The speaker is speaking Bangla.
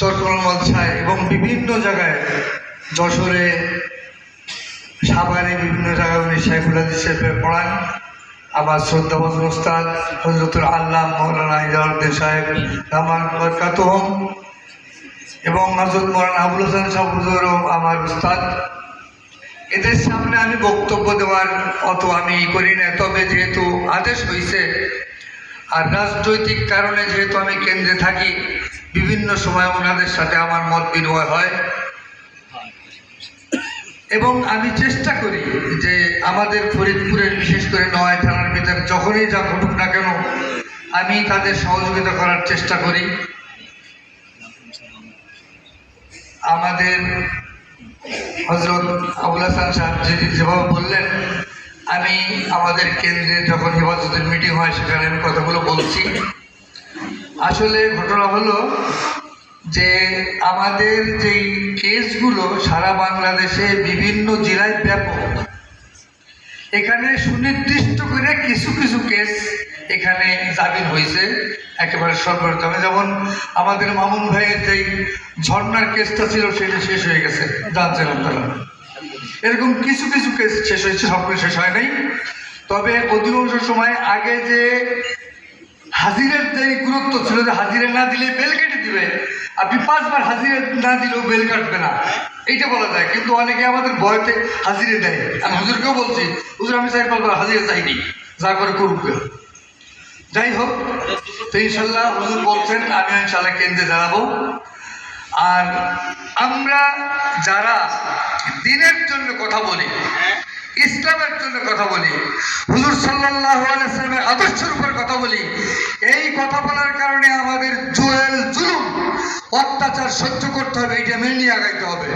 চট্টগ্রাম মলছায় এবং বিভিন্ন জায়গায় যশোরে, সাভারে বিভিন্ন জায়গায় উনি শেখুল হাদিস সাহেবে পড়ান। শ্রদ্ধা বজন ওস্তাদ হজরতুল আল্লাহ মৌলানা ইজারুদ্দিন সাহেব রামান বরকাত এবং হজরত মৌলানা আবুল হাসান সাহেব আমার উস্তাদ। এদের সামনে আমি বক্তব্য দেওয়ার অত আমি করি না, তবে যেহেতু আদেশ হয়েছে আর রাজনৈতিক কারণে যেহেতু আমি কেন্দ্রে থাকি বিভিন্ন সময় ওনাদের সাথে আমার মত বিনিময় হয়। এবং আমি চেষ্টা করি যে আমাদের ফরিদপুরের, বিশেষ করে নয় থানার ভিতরে যখনই যা ঘটুক না কেন, আমি তাদের সহযোগিতা করার চেষ্টা করি। আমাদের হজরত আবুল হাসান সাহেব যেভাবে বললেন, আমি আমাদের কেন্দ্রে যখন হেফাজতের মিটিং হয় সেখানে আমি কথাগুলো বলছি। আসলে ঘটনা হলো যে আমাদের যেই কেসগুলো সারা বাংলাদেশে বিভিন্ন জেলায় ব্যাপক, এখানে সুনির্দিষ্ট করে কিছু কিছু কেস এখানে জামিন হয়েছে, একেবারে সর্বপ্রথমে যেমন আমাদের মামুন ভাইয়ের যেই ঝর্ণার কেসটা ছিল, সেটা শেষ হয়ে গেছে জানছেন আপনারা এরকম কিছু কিছু কেস শেষ হয়েছে, সবগুলো শেষ হয় নাই। তবে অধিকাংশ সময় আগে যে হাজিরের যে গুরুত্ব ছিল যে হাজিরে না দিলে বেল কেটে দিবে। আপনি পাঁচবার হাজিরে না দিলেও বেল কাটবে না। এইটা বলা যায়। কিন্তু অনেকে আমাদের ভয়তে হাজিরে দেয়। আমি হুজুরকেও বলছি, হুজুর, আমি চাই পাঁচবার হাজিরে চাইনি যা করে করুক যাই হোক, তো ইনশাল্লাহ হুজুর বলছেন, আমি ইনশাল্লাহ কেন্দ্রে জানাব আর আমরা যারা দিনের জন্য কথা বলি, ইসলামের জন্য কথা বলি, হুজুর সাল্লাহ আদর্শের উপর কথা বলি কথা কারণে আমাদের জুয়েল জুলুম। অত্যাচার সহ্য করতে হবে এটা মেনে নিয়ে আগাইতে হবে।